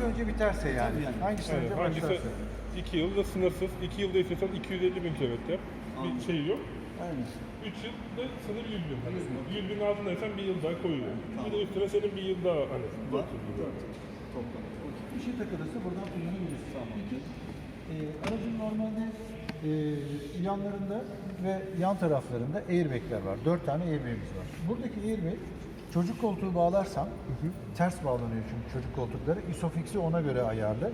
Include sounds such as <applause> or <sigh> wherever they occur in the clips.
Hangisi önce biterse yani. yani. Hangisi Aynen. önce Hangisi başlarsa. 2 yılda sınırsız, 2 yılda istiyorsan 250 bin kilometre. Bir şey yok. Aynen. 3 yılda sınır 100 bin. Hani 100 bin altındaysan bir yıl daha koyuyor. Bir de üstüne senin bir yıl daha hani 4 gibi. Toplam. Bir şey takılırsa buradan kullanabilirsin. İki, e, aracın normalde e, yanlarında ve yan taraflarında airbag'ler var. Dört tane airbag'imiz var. Buradaki airbag çocuk koltuğu bağlarsan ters bağlanıyor çünkü çocuk koltukları. Isofix'i ona göre ayarlı.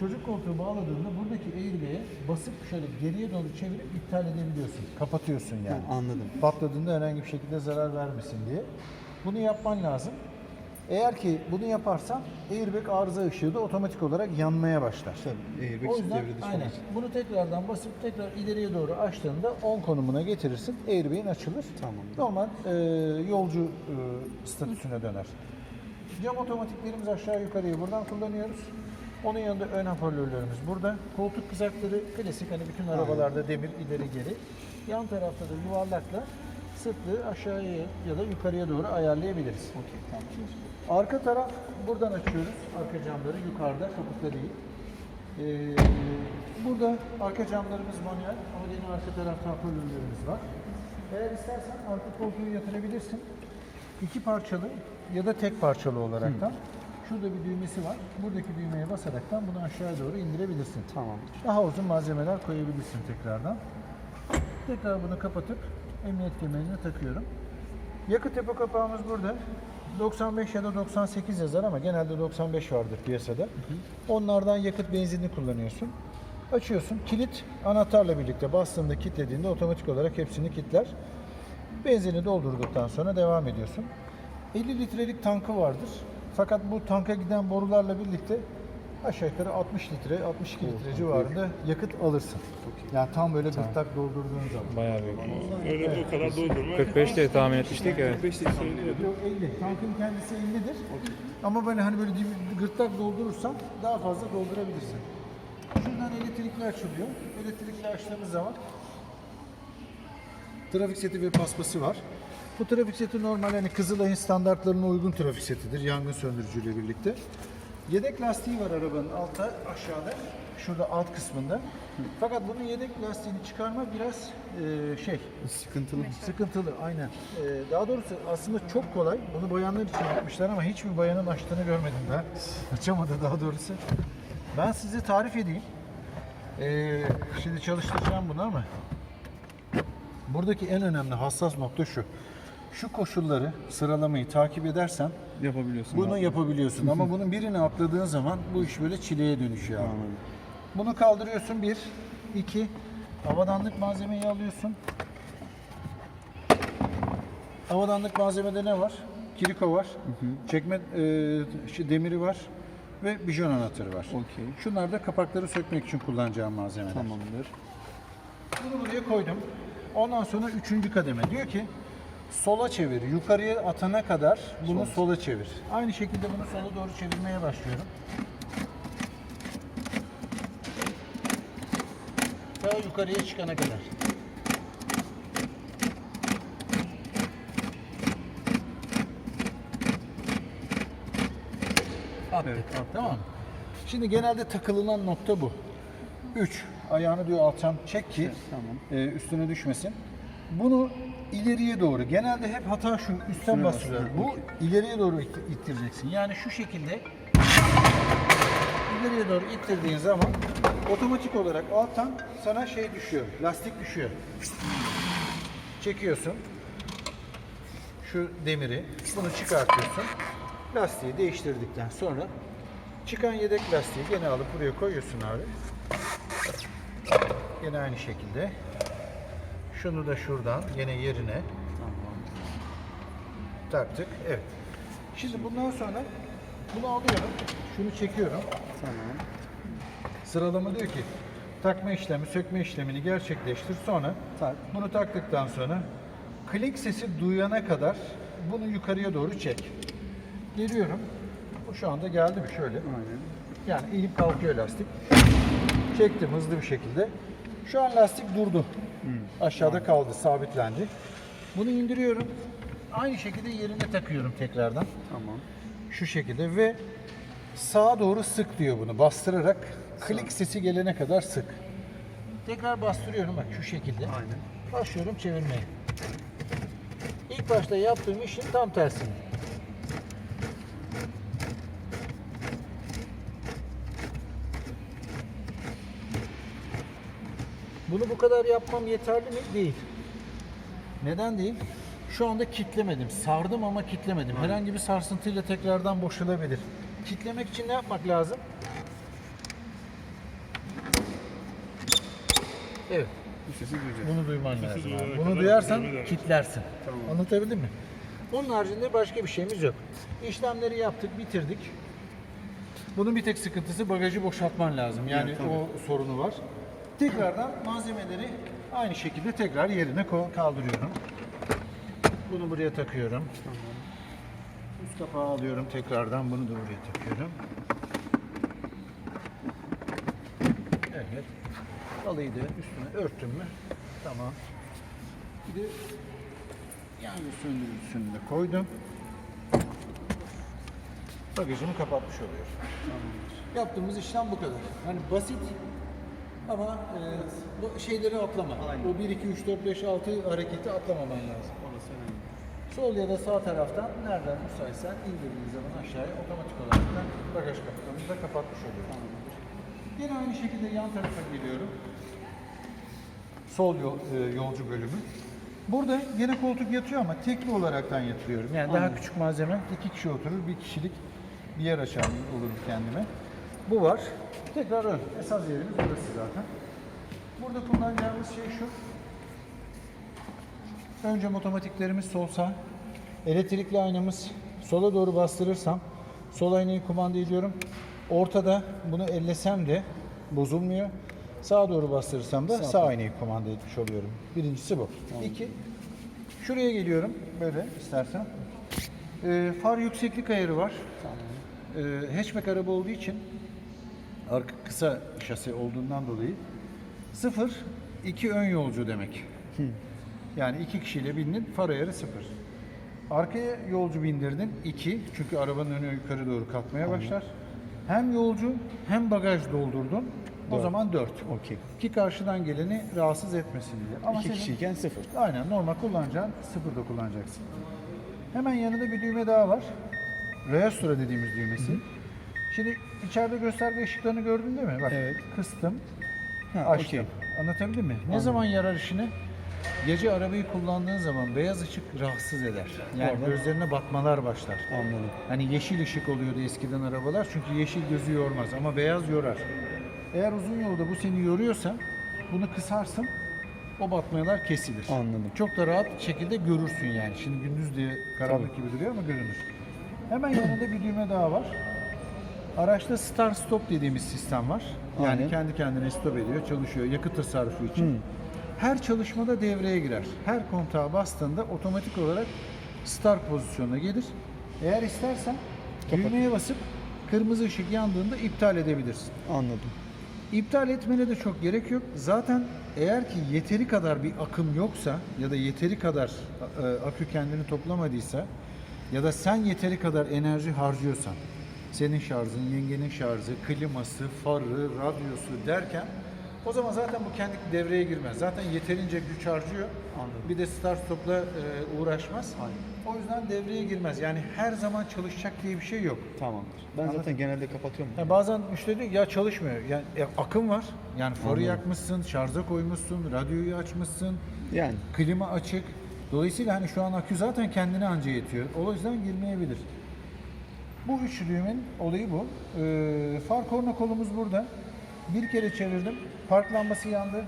Çocuk koltuğu bağladığında buradaki airbag'e basıp şöyle geriye doğru çevirip iptal edebiliyorsun. Kapatıyorsun yani. Anladım. Patladığında herhangi bir şekilde zarar vermesin diye. Bunu yapman lazım. Eğer ki bunu yaparsan airbag arıza ışığı da otomatik olarak yanmaya başlar. Tabii. Airbag O yüzden devre dışı aynen. Bunu tekrardan basıp tekrar ileriye doğru açtığında 10 konumuna getirirsin. Airbag'in açılır. Tamam. Normal e, yolcu e, statüsüne döner. Cam otomatiklerimiz aşağı yukarıya buradan kullanıyoruz. Onun yanında ön hoparlörlerimiz burada. Koltuk kızakları klasik hani bütün arabalarda demir ileri geri. Yan tarafta da yuvarlakla sırtlığı aşağıya ya da yukarıya doğru ayarlayabiliriz. Okey tamam. Arka taraf buradan açıyoruz. Arka camları yukarıda, kaputta değil. Ee, burada arka camlarımız manuel ama yine arka tarafta hoparlörlerimiz var. Eğer istersen arka koltuğu yatırabilirsin. İki parçalı ya da tek parçalı olaraktan. Şurada bir düğmesi var. Buradaki düğmeye basaraktan bunu aşağıya doğru indirebilirsin. Tamam. Daha uzun malzemeler koyabilirsin tekrardan. Tekrar bunu kapatıp emniyet kemerini takıyorum. Yakıt depo kapağımız burada. 95 ya da 98 yazar ama genelde 95 vardır piyasada. Onlardan yakıt benzinini kullanıyorsun. Açıyorsun. Kilit anahtarla birlikte bastığında kilitlediğinde otomatik olarak hepsini kilitler. Benzini doldurduktan sonra devam ediyorsun. 50 litrelik tankı vardır. Fakat bu tanka giden borularla birlikte aşağı yukarı 60 litre, 62 litre civarında yakıt alırsın. Yani tam böyle gırtlak doldurduğun zaman. Bayağı büyük. Öyle o kadar doldurma. 45 diye tahmin etmiştik evet. 5 dakika. Yok 50. Tankın kendisi 50'dir. Ama böyle hani böyle gırtlak doldurursan daha fazla doldurabilirsin. Şuradan elektrikli açılıyor. Elektrikli açtığımız zaman trafik seti ve paspası var. Bu trafik seti normal hani Kızılay'ın standartlarına uygun trafik setidir. Yangın söndürücüyle birlikte. Yedek lastiği var arabanın altta aşağıda. Şurada alt kısmında. Fakat bunun yedek lastiğini çıkarma biraz eee, şey Sıkıntılı. Sıkıntılı aynen. Ee, daha doğrusu aslında çok kolay. Bunu bayanlar için yapmışlar ama hiçbir bayanın açtığını görmedim ben. <laughs> Açamadı daha doğrusu. Ben size tarif edeyim. Ee, şimdi çalıştıracağım bunu ama buradaki en önemli hassas nokta şu. Şu koşulları sıralamayı takip edersen Yapabiliyorsun. bunu rahat. yapabiliyorsun ama <laughs> bunun birini atladığın zaman bu iş böyle çileye dönüşüyor. abi. Anladım. Bunu kaldırıyorsun bir, iki, havadanlık malzemeyi alıyorsun. Havadanlık malzemede ne var? Kiriko var, çekme e, şey, demiri var ve bijon anahtarı var. Okey. Şunlar da kapakları sökmek için kullanacağım malzemeler. Tamamdır. Bunu buraya koydum. Ondan sonra üçüncü kademe diyor ki sola çevir. Yukarıya atana kadar bunu sola çevir. Aynı şekilde bunu sola doğru çevirmeye başlıyorum. Ta yukarıya çıkana kadar. Attık. Tamam mı? Şimdi genelde takılınan nokta bu. 3. Ayağını diyor alçam çek ki Tamam. e, üstüne düşmesin. Bunu ileriye doğru. Genelde hep hata şu üstten basıyorlar. Bu ileriye doğru it- ittireceksin. Yani şu şekilde ileriye doğru ittirdiğin zaman otomatik olarak alttan sana şey düşüyor. Lastik düşüyor. Çekiyorsun. Şu demiri bunu çıkartıyorsun. Lastiği değiştirdikten sonra çıkan yedek lastiği gene alıp buraya koyuyorsun abi. Yine aynı şekilde. Şunu da şuradan yine yerine taktık. Evet. Şimdi bundan sonra bunu alıyorum. Şunu çekiyorum. Tamam. Sıralama diyor ki takma işlemi, sökme işlemini gerçekleştir. Sonra Tak. bunu taktıktan sonra klik sesi duyana kadar bunu yukarıya doğru çek. Geliyorum. Bu şu anda geldi mi şöyle. Aynen. Yani eğilip kalkıyor lastik. Çektim hızlı bir şekilde. Şu an lastik durdu. Aşağıda kaldı, sabitlendi. Bunu indiriyorum. aynı şekilde yerine takıyorum tekrardan. Tamam. Şu şekilde ve sağa doğru sık diyor bunu bastırarak klik sesi gelene kadar sık. Tekrar bastırıyorum bak şu şekilde. Aynen. Başlıyorum çevirmeye. İlk başta yaptığım işin tam tersini. Bunu bu kadar yapmam yeterli mi? Değil. Neden değil? Şu anda kitlemedim. Sardım ama kitlemedim. Herhangi bir sarsıntıyla tekrardan boşalabilir. Kitlemek için ne yapmak lazım? Evet. Sesi duyacağız. Bunu duyman lazım. duyana abi. kadar Bunu duyarsan devam kitlersin. Anlatabildim mi? Onun haricinde başka bir şeyimiz yok. İşlemleri yaptık, bitirdik. Bunun bir tek sıkıntısı bagajı boşaltman lazım. Yani o sorunu var. Tekrardan malzemeleri aynı şekilde tekrar yerine kaldırıyorum. Bunu buraya takıyorum. Üst kapağı alıyorum tekrardan. Bunu da buraya takıyorum. Evet. Halıyı da üstüne örttüm mü? Tamam. Bir de yangın söndürücüsünü de koydum. Bagajımı kapatmış oluyorum. Yaptığımız işlem bu kadar. Hani basit ama e, bu şeyleri atlama. O 1, 2, 3, 4, 5, 6 hareketi atlamaman lazım. Orası önemli. Sol ya da sağ taraftan nereden müsaitsen indirdiğin zaman aşağıya otomatik olarak da bagaj kapağımızı da kapatmış oluyoruz. Yine aynı şekilde yan tarafa geliyorum. Sol yol, e, yolcu bölümü. Burada yine koltuk yatıyor ama tekli olaraktan yatırıyorum. Yani daha küçük malzeme, iki kişi oturur, bir kişilik bir yer açar olurum kendime. Bu var. Tekrar ön. Esas yerimiz burası zaten. Burada kullanacağımız şey şu. Önce otomatiklerimiz sol sağ. Elektrikli aynamız sola doğru bastırırsam sol aynayı kumanda ediyorum. Ortada bunu ellesem de bozulmuyor. Sağa doğru bastırırsam da sağ, aynayı kumanda etmiş oluyorum. Birincisi bu. İki, şuraya geliyorum böyle istersen. Ee, far yükseklik ayarı var. Ee, hatchback araba olduğu için arka kısa şasi olduğundan dolayı sıfır iki ön yolcu demek. Yani iki kişiyle bindin, far ayarı sıfır. Arkaya yolcu bindirdin, iki. Çünkü arabanın önü yukarı doğru kalkmaya başlar. Hem yolcu hem bagaj doldurdun. O zaman dört. Okey. Ki karşıdan geleni rahatsız etmesin diye. Ama İki senin- kişiyken sıfır. Aynen normal kullanacağın sıfırda kullanacaksın. Hemen yanında bir düğme daha var. Reastura dediğimiz düğmesi. Şimdi içeride gösterge ışıklarını gördün değil mi? Bak Evet. kıstım, Ha, açtım. okey. Anlatabildim mi? Ne zaman yarar işini? Gece arabayı kullandığın zaman beyaz ışık rahatsız eder. Yani Orada- gözlerine batmalar başlar. Anladım. Hani yeşil ışık oluyordu eskiden arabalar çünkü yeşil gözü yormaz ama beyaz yorar. Eğer uzun yolda bu seni yoruyorsa bunu kısarsın o batmalar kesilir. Anladım. Çok da rahat şekilde görürsün yani. Şimdi gündüz diye karanlık gibi duruyor ama görünür. Hemen yanında bir düğme daha var. Araçta start stop dediğimiz sistem var. Yani Aynen. kendi kendine stop ediyor, çalışıyor yakıt tasarrufu için. Her çalışmada devreye girer. Her kontağa bastığında otomatik olarak start pozisyonuna gelir. Eğer istersen düğmeye basıp kırmızı ışık yandığında iptal edebilirsin. Anladım. İptal etmene de çok gerek yok. Zaten eğer ki yeteri kadar bir akım yoksa ya da yeteri kadar e, akü kendini toplamadıysa ya da sen yeteri kadar enerji harcıyorsan senin şarjın, yengenin şarjı, kliması, farı, radyosu derken o zaman zaten bu kendi devreye girmez. Zaten yeterince güç harcıyor. Anladım. Bir de start stopla e, uğraşmaz. O yüzden devreye girmez. Yani her zaman çalışacak diye bir şey yok. Tamamdır. Ben zaten genelde kapatıyorum. Ya bazen müşteri diyor ya çalışmıyor. Yani e, akım var. Yani farı yakmışsın, şarja koymuşsun, radyoyu açmışsın, Yani. klima açık. Dolayısıyla hani şu an akü zaten kendine anca yetiyor. O yüzden girmeyebilir. Bu üç düğmenin olayı bu. Ee, far korna kolumuz burada. Bir kere çevirdim. Park lambası yandı.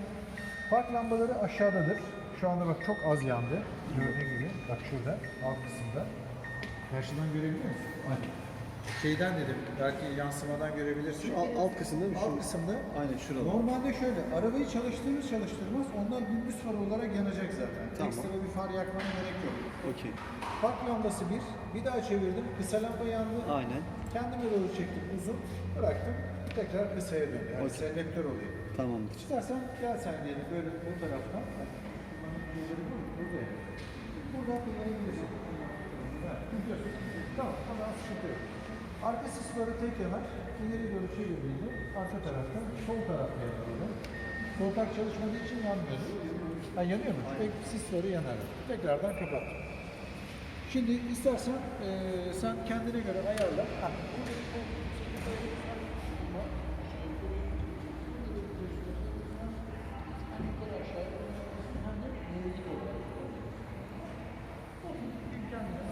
Park lambaları aşağıdadır. Şu anda bak çok az yandı. Gördüğün gibi. Bak şurada alt kısımda. Karşıdan görebiliyor musun? Aynen. Şeyden dedim, belki yansımadan görebilirsin. Alt, alt kısımda mı? Alt kısımda Aynen şurada. Normalde şöyle, arabayı çalıştırır çalıştırmaz onlar gündüz farı olarak yanacak zaten. Tamam. Ekstra bir far yakmana gerek yok. Okey. Park lambası bir, bir daha çevirdim, kısa lamba yandı. Aynen. Kendime doğru çektim uzun, bıraktım, tekrar kısaya döndü. Yani Okey. selektör oluyor. Tamamdır. İstersen gel sen diyelim böyle bu taraftan. Bak, kullanım yerleri bu, burada. Buradan kullanabilirsin. Gidiyorsun. Tamam, o zaman sıkıntı yok. Arka sis farı tek yanar. İleri doğru çevirdiğinde arka tarafta, sol tarafta yanıyor. Taraf çalışmadığı için yanmıyor. Ha yanıyor mu? Tek sis farı yanar. Tekrardan kapat. Şimdi istersen eee sen kendine göre ayarla. Ha,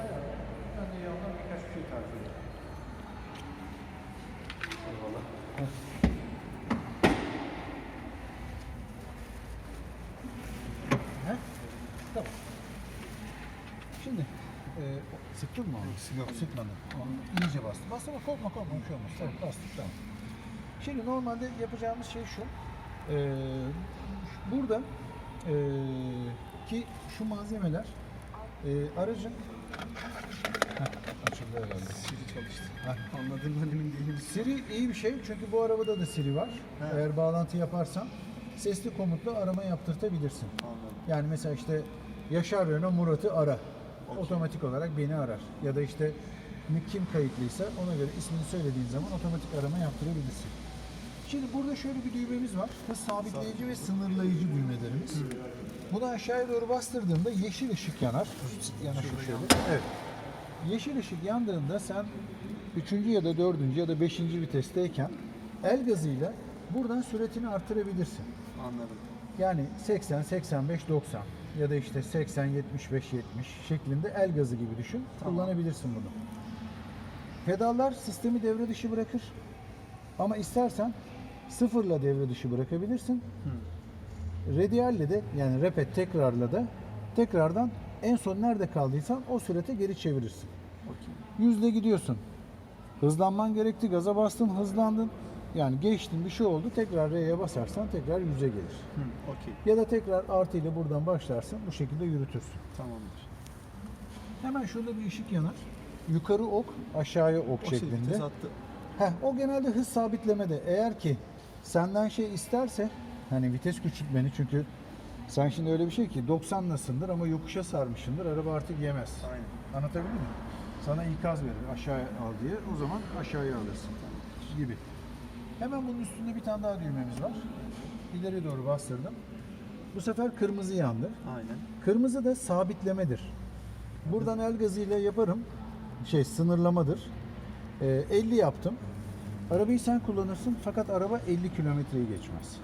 ayarla. Ben de yanına birkaç bir şey tarif edeyim. He? Tamam. Şimdi e, sıktın mı onu? Yok sıkmadım. Onu iyice bastım. Bastım ama korkma korkma bir şey olmaz. Tamam bastık tamam. Şimdi normalde yapacağımız şey şu. E, burada e, ki şu malzemeler e, aracın Heh, açıldı herhalde. Siri çalıştı. Heh. Anladığımdan emin değilim. Siri iyi bir şey çünkü bu arabada da Siri var. Eğer bağlantı yaparsan sesli komutla arama yaptırtabilirsin. Anladım. Yani mesela işte Yaşar Renault Murat'ı ara. Otomatik olarak beni arar. Ya da işte kim kayıtlıysa ona göre ismini söylediğin zaman otomatik arama yaptırabilirsin. Şimdi burada şöyle bir düğmemiz var. Hız sabitleyici ve sınırlayıcı düğmelerimiz. Bunu aşağıya doğru bastırdığında yeşil ışık yanar. Yanaşık şöyle. Evet. Yeşil ışık yandığında sen üçüncü ya da dördüncü ya da beşinci vitesteyken el gazıyla buradan süratini artırabilirsin. Anladım. Yani 80, 85, 90 ya da işte 80, 75, 70 şeklinde el gazı gibi düşün. Kullanabilirsin bunu. Pedallar sistemi devre dışı bırakır. Ama istersen sıfırla devre dışı bırakabilirsin. Radial'le de yani repet tekrarla da tekrardan en son nerede kaldıysan o sürete geri çevirirsin. Okey. Yüzde gidiyorsun. Hızlanman gerekti, gaza bastın, hızlandın. Yani geçtin bir şey oldu. Tekrar R'ye basarsan tekrar yüze gelir. Hı, okey. Ya da tekrar artı ile buradan başlarsın. Bu şekilde yürütürsün. Tamamdır. Hemen şurada bir ışık yanar. Yukarı ok, aşağıya ok O şey şeklinde. vites attı. Heh, o genelde hız sabitlemede. Eğer ki senden şey isterse hani vites küçültmeni çünkü sen şimdi öyle bir şey ki 90'lasındır ama yokuşa sarmışındır. Araba artık yemez. Aynen. Anlatabildim mi? Sana ikaz verir aşağıya al diye. O zaman aşağıya alırsın. Gibi. Hemen bunun üstünde bir tane daha düğmemiz var. İleri doğru bastırdım. Bu sefer kırmızı yandı. Aynen. Kırmızı da sabitlemedir. Buradan el gazıyla yaparım. Şey sınırlamadır. Ee, 50 yaptım. Arabayı sen kullanırsın fakat araba 50 kilometreyi geçmez.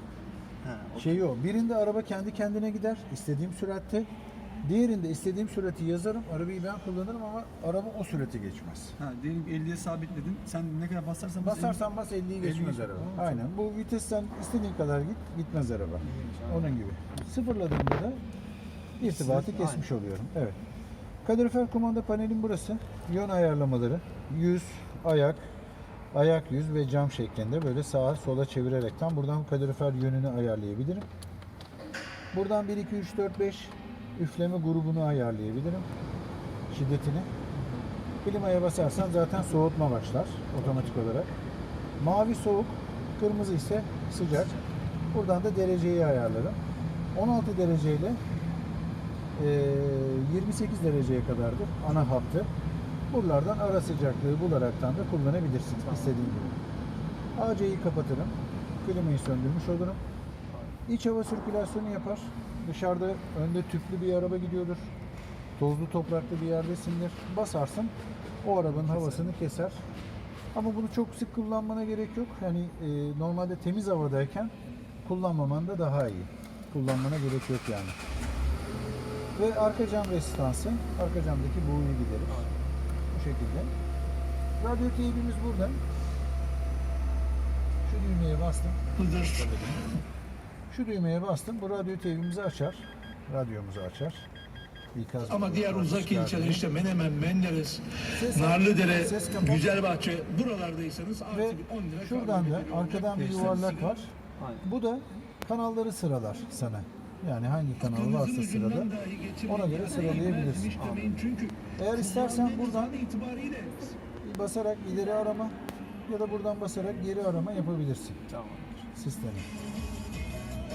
Ha, okey. Şey o. Birinde araba kendi kendine gider istediğim süratte. Diğerinde istediğim sürati yazarım. Arabayı ben kullanırım ama araba o sürati geçmez. Ha, diyelim ki 50'ye sabitledin. Sen ne kadar basarsan bas. Basarsan bas 50'yi geçmez 50'yi araba. Aa, Aynen. Bu vitesten istediğin kadar git, gitmez araba. Onun gibi. Sıfırladığımda da irtibatı Sıfır, kesmiş oluyorum. Evet. Kalorifer kumanda panelim burası. Yön ayarlamaları. Yüz, ayak, ayak yüz ve cam şeklinde böyle sağa sola çevirerekten buradan kalorifer yönünü ayarlayabilirim. Buradan 1, 2, 3, 4, 5 üfleme grubunu ayarlayabilirim. Şiddetini. Klimaya basarsan zaten soğutma başlar otomatik olarak. Mavi soğuk, kırmızı ise sıcak. Buradan da dereceyi ayarlarım. 16 dereceyle eee, 28 dereceye kadardır ana hattı. Buralardan ara sıcaklığı bularaktan da kullanabilirsin istediğin gibi. AC'yi kapatırım. Klimayı söndürmüş olurum. İç hava sirkülasyonu yapar. Dışarıda önde tüplü bir araba gidiyordur. Tozlu topraklı bir yerdesindir. Basarsın o arabanın havasını keser. Ama bunu çok sık kullanmana gerek yok. Yani e, normalde temiz havadayken kullanmaman da daha iyi. Kullanmana gerek yok yani. Ve arka cam resistansı, arka camdaki buğuyu giderir. Bu şekilde. Radyo teybimiz burada. Şu düğmeye bastım. Şu düğmeye bastım. Bu radyo teybimizi açar. Radyomuzu açar. İkaz Ama diğer uzak ilçeler işte Menemen, Menderes, Ses- Narlıdere, ses. Güzelbahçe buralardaysanız artı Ve bir 10 lira şuradan da arkadan bir yuvarlak var. Aynen. Bu da kanalları sıralar sana. Yani hangi kanal varsa sırada ona göre sıralayabilirsin. Çünkü Eğer istersen buradan basarak ileri arama ya da buradan basarak geri arama yapabilirsin Tamamdır. sistemi.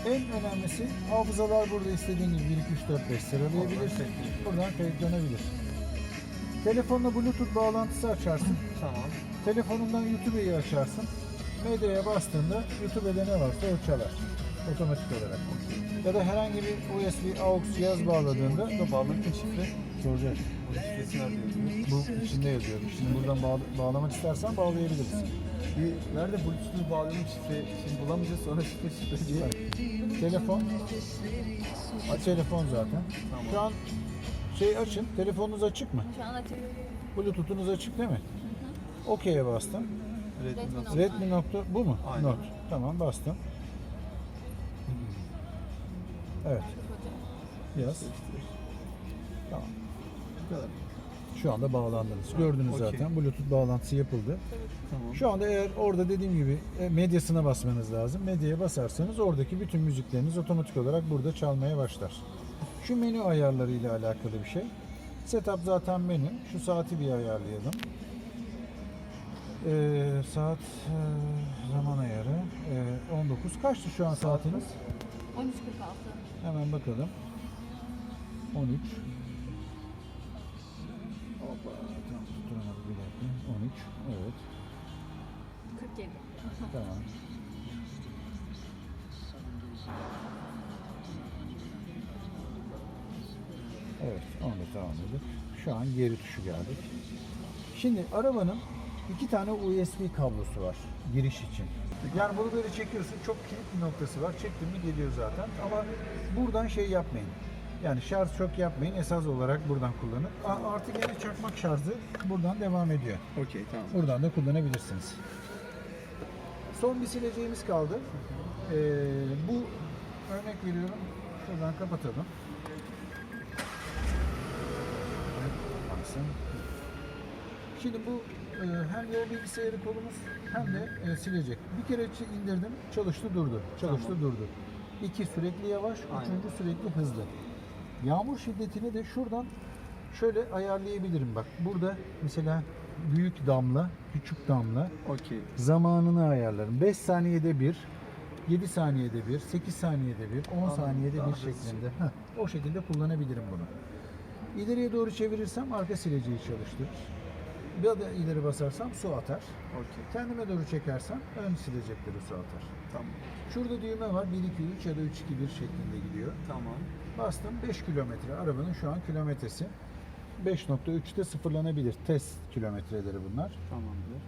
En önemlisi hafızalar burada istediğin gibi 1, 2, 3, 4, 5 sıralayabilirsin. Buradan kayıtlanabilir. Telefonla Bluetooth bağlantısı açarsın. Tamam. Telefonundan YouTube'u açarsın. Medyaya bastığında YouTube'da ne varsa o çalar. Otomatik olarak. Ya da herhangi bir USB AUX cihaz bağladığında Burada bağlanırken şifre. soracak. Bu içinde yazıyor. Şimdi buradan bağ- bağlamak istersen bağlayabilirsin. Bir nerede Bluetooth'u bağlayalım şifre. Şimdi bulamayacağız sonra şifre şifre diye. Telefon. Aç telefon zaten. Şu an şey açın. Telefonunuz açık mı? Şu an açık. Bluetooth'unuz açık değil mi? OK'ye bastım. Redmi Redmi Note. Redmi nokta bu mu? Aynen. Note. Tamam bastım. Evet. Yaz. Tamam. Bu kadar. Şu anda bağlandınız. Gördünüz Okey. zaten. Bluetooth bağlantısı yapıldı. Tamam. Şu anda eğer orada dediğim gibi e, medyasına basmanız lazım. Medyaya basarsanız oradaki bütün müzikleriniz otomatik olarak burada çalmaya başlar. Şu menü ayarları ile alakalı bir şey. Setup zaten menü. Şu saati bir ayarlayalım. Ee, saat e, zaman ayarı e, 19. Kaçtı şu an saatiniz? 13.46. Hemen bakalım. 13. 13. Evet. 47. Tamam. Evet, onu da tamamladık. Şu an geri tuşu geldik. Şimdi arabanın iki tane USB kablosu var giriş için. Yani bunu böyle çekiyorsun, çok kilit bir noktası var. Çektin mi geliyor zaten. Ama buradan şey yapmayın. Yani şarj çok yapmayın. Esas olarak buradan kullanın. A- Artık yine çakmak şarjı buradan devam ediyor. Okey tamam. Buradan da kullanabilirsiniz. Son bir sileceğimiz kaldı. Ee, bu örnek veriyorum. Şuradan kapatalım. Kapansın. Şimdi bu e, hem yol bilgisayarı kolumuz hem de e, silecek. Bir kere indirdim, çalıştı durdu. Çalıştı durdu. İki sürekli yavaş, Aynen. üçüncü sürekli hızlı. Yağmur şiddetini de şuradan şöyle ayarlayabilirim bak. Burada mesela büyük damla, küçük damla Okey. zamanını ayarlarım. 5 saniyede bir, 7 saniyede bir, 8 saniyede bir, 10 Anladım. saniyede bir şeklinde. Heh, o şekilde kullanabilirim bunu. İleriye doğru çevirirsem arka sileceği çalıştırır. Ya da ileri basarsam su atar. Okey. Kendime doğru çekersem ön silecekleri su atar. Tamam. Şurada düğme var 1 2 3 ya da 3 2 1 şeklinde gidiyor. Tamam. Bastım 5 kilometre. Arabanın şu an kilometresi 5.3'te sıfırlanabilir. Test kilometreleri bunlar. Tamamdır.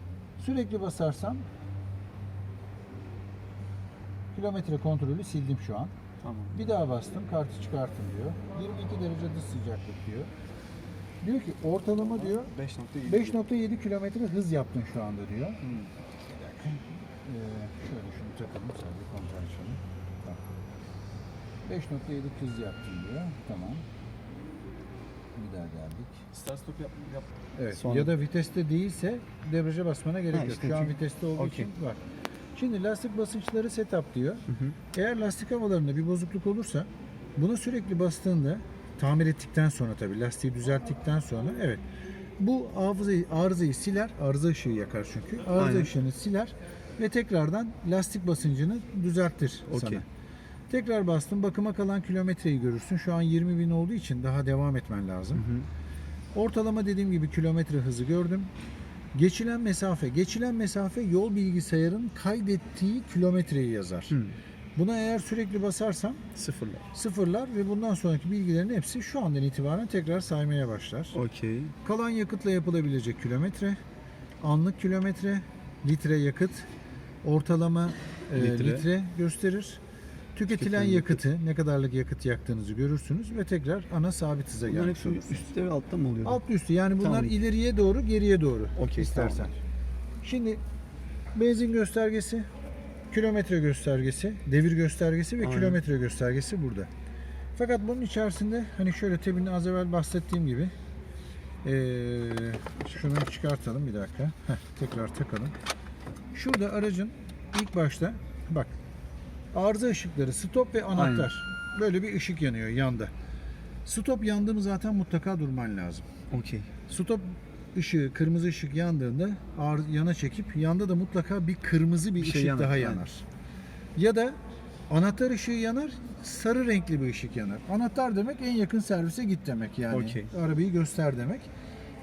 Sürekli basarsam kilometre kontrolü sildim şu an. Tamam. Bir daha bastım kartı çıkartın diyor. 22 derece dış sıcaklık diyor. Diyor ki ortalama diyor 5.7. 5.7 kilometre hız yaptın şu anda diyor. Hmm. Ee, şöyle şunu takalım sadece kontrol açalım. Tamam. 5.7 hız yaptın diyor. Tamam. Bir daha geldik. Start stop yap. yap. Evet. Sonra- Ya da viteste değilse debriyaja basmana gerek Ha, yok. işte Şu an çünkü- viteste olduğu Okey. için var. Şimdi lastik basınçları setup diyor. Eğer lastik havalarında bir bozukluk olursa bunu sürekli bastığında tamir ettikten sonra tabii lastiği düzelttikten sonra evet bu hafızayı, arızayı siler. Arıza ışığı yakar çünkü. Arıza Aynen. ışığını siler ve tekrardan lastik basıncını düzelttir Okey. sana. Tekrar bastım. Bakıma kalan kilometreyi görürsün. Şu an 20 bin olduğu için daha devam etmen lazım. Ortalama dediğim gibi kilometre hızı gördüm. Geçilen mesafe. Geçilen mesafe yol bilgisayarın kaydettiği kilometreyi yazar. Buna eğer sürekli basarsam Sıfırlar. sıfırlar ve bundan sonraki bilgilerin hepsi şu andan itibaren tekrar saymaya başlar. Okey. Kalan yakıtla yapılabilecek kilometre, anlık kilometre, litre yakıt, ortalama e, Litre. litre. gösterir. Tüketilen Tüketilen yakıtı, ne kadarlık yakıt yaktığınızı görürsünüz ve tekrar ana sabit hıza Bunlar gelmiş hepsi olursunuz. üstte ve altta mı oluyor? Alt üstü yani bunlar Tamam. ileriye doğru geriye doğru Okey, istersen. tamam. Şimdi benzin göstergesi, kilometre göstergesi, devir göstergesi ve Aynen. kilometre göstergesi burada. Fakat bunun içerisinde hani şöyle tebini az evvel bahsettiğim gibi eee şunu çıkartalım bir dakika. Heh, tekrar takalım. Şurada aracın ilk başta bak arıza ışıkları stop ve anahtar. Böyle bir ışık yanıyor yanda. Stop yandı mı zaten mutlaka durman lazım. Okey. Stop ışığı, kırmızı ışık yandığında ağır- yana çekip yanda da mutlaka bir kırmızı bir, Bir şey ışık yanar, daha aynen. yanar. Ya da anahtar ışığı yanar, sarı renkli bir ışık yanar. Anahtar demek en yakın servise git demek yani. Okey. Arabayı göster demek.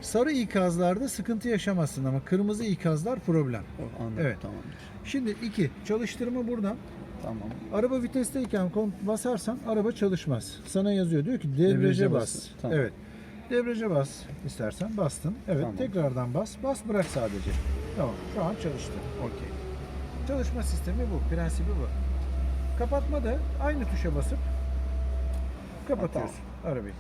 Sarı ikazlarda sıkıntı yaşamazsın ama kırmızı ikazlar problem. Anladım. Evet. Tamamdır. Şimdi iki çalıştırma buradan. Tamam. Araba vitesteyken basarsan araba çalışmaz. Sana yazıyor diyor ki debriyaja Debriyaja bas. bas. Tamam. Evet. Debriyaja bas istersen bastın. Evet Tamam. tekrardan bas. Bas bırak sadece. Tamam şu an çalıştı. Okey. Çalışma sistemi bu. Prensibi bu. Kapatma da aynı tuşa basıp kapatıyorsun arabayı.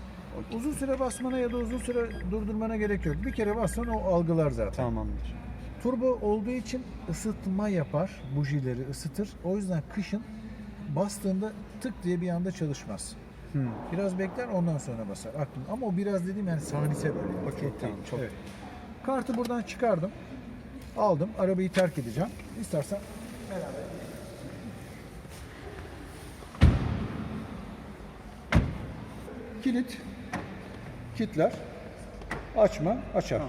Uzun süre basmana ya da uzun süre durdurmana gerek yok. Bir kere bassan o algılar zaten. Tamamdır. Turbo olduğu için ısıtma yapar, bujileri ısıtır. O yüzden kışın bastığında tık diye bir anda çalışmaz. Hı. Biraz bekler ondan sonra basar. Aklın. Ama o biraz dediğim yani saniyse böyle. Okey, tamam, çok- Evet. Kartı buradan çıkardım. Aldım. Arabayı terk edeceğim. İstersen beraber. Kilit. Kitler. Açma, açar.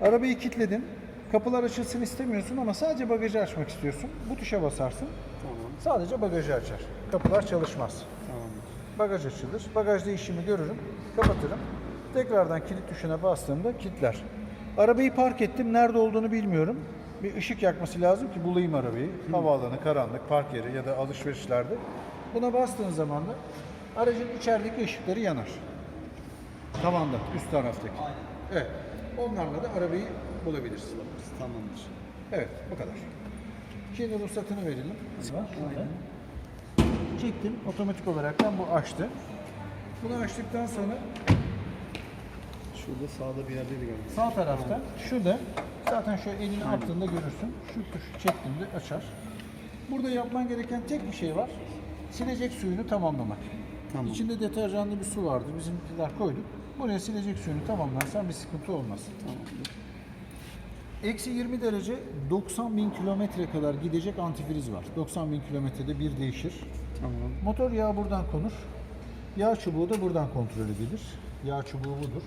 Arabayı kilitledin. Kapılar açılsın istemiyorsun ama sadece bagajı açmak istiyorsun. Bu tuşa basarsın. Sadece bagajı açar. Kapılar çalışmaz. Bagaj açılır. Bagajda işimi görürüm. Kapatırım. Tekrardan kilit tuşuna bastığımda kilitler. Arabayı park ettim. Nerede olduğunu bilmiyorum. Bir ışık yakması lazım ki bulayım arabayı. Havaalanı, karanlık, park yeri ya da alışverişlerde. Buna bastığın zaman da aracın içerideki ışıkları yanar. Tavanda, üst taraftaki. Evet. Onlarla da arabayı bulabilirsin. Tamamdır. Evet, bu kadar. Şimdi ruhsatını verelim. Şurada. Çektim, otomatik olaraktan bu açtı. Bunu açtıktan sonra Şurada sağda bir yerde de gördüm. sağ tarafta, şurada zaten şu elini attığında görürsün. Şu tuşu çektiğinde açar. Burada yapman gereken tek bir şey var. Silecek suyunu tamamlamak. Tamam. İçinde deterjanlı bir su vardı. Bizimkiler koyduk. Buraya silecek suyunu tamamlarsan bir sıkıntı olmaz. Eksi 20 derece 90 bin kilometre kadar gidecek antifriz var. 90 bin kilometrede bir değişir. Tamam. Motor yağı buradan konur. Yağ çubuğu da buradan kontrol edilir. Yağ çubuğu budur.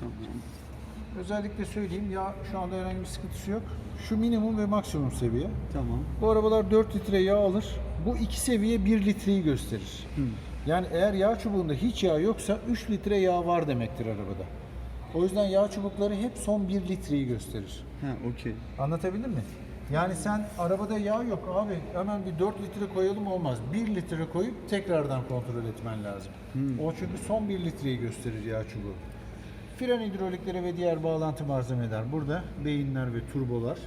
Tamam. Özellikle söyleyeyim yağ şu anda herhangi bir sıkıntısı yok. Şu minimum ve maksimum seviye. Tamam. Bu arabalar 4 litre yağ alır. Bu iki seviye 1 litreyi gösterir. Yani eğer yağ çubuğunda hiç yağ yoksa 3 litre yağ var demektir arabada. O yüzden yağ çubukları hep son 1 litreyi gösterir. Ha, okey. Anlatabildim mi? Yani sen arabada yağ yok abi hemen bir 4 litre koyalım olmaz. 1 litre koyup tekrardan kontrol etmen lazım. O çünkü son 1 litreyi gösterir yağ çubuğu. Fren hidrolikleri ve diğer bağlantı malzemeler burada. Beyinler ve turbolar.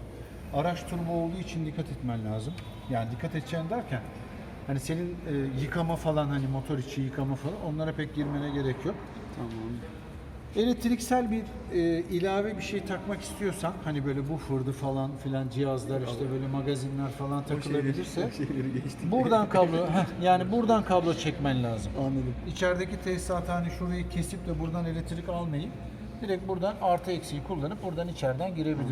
Araç turbo olduğu için dikkat etmen lazım. Yani dikkat edeceğin derken hani senin e, yıkama falan hani motor içi yıkama falan onlara pek girmene gerek yok. Tamam. Elektriksel bir e, ilave bir şey takmak istiyorsan hani böyle bu fırdı falan filan cihazlar işte böyle magazinler falan takılabilirse Şeyleri geçtik. buradan kablo <laughs> heh, yani buradan kablo çekmen lazım. Anladım. İçerideki tesisat hani şurayı kesip de buradan elektrik almayıp direkt buradan artı eksiği kullanıp buradan içeriden girebilirsin.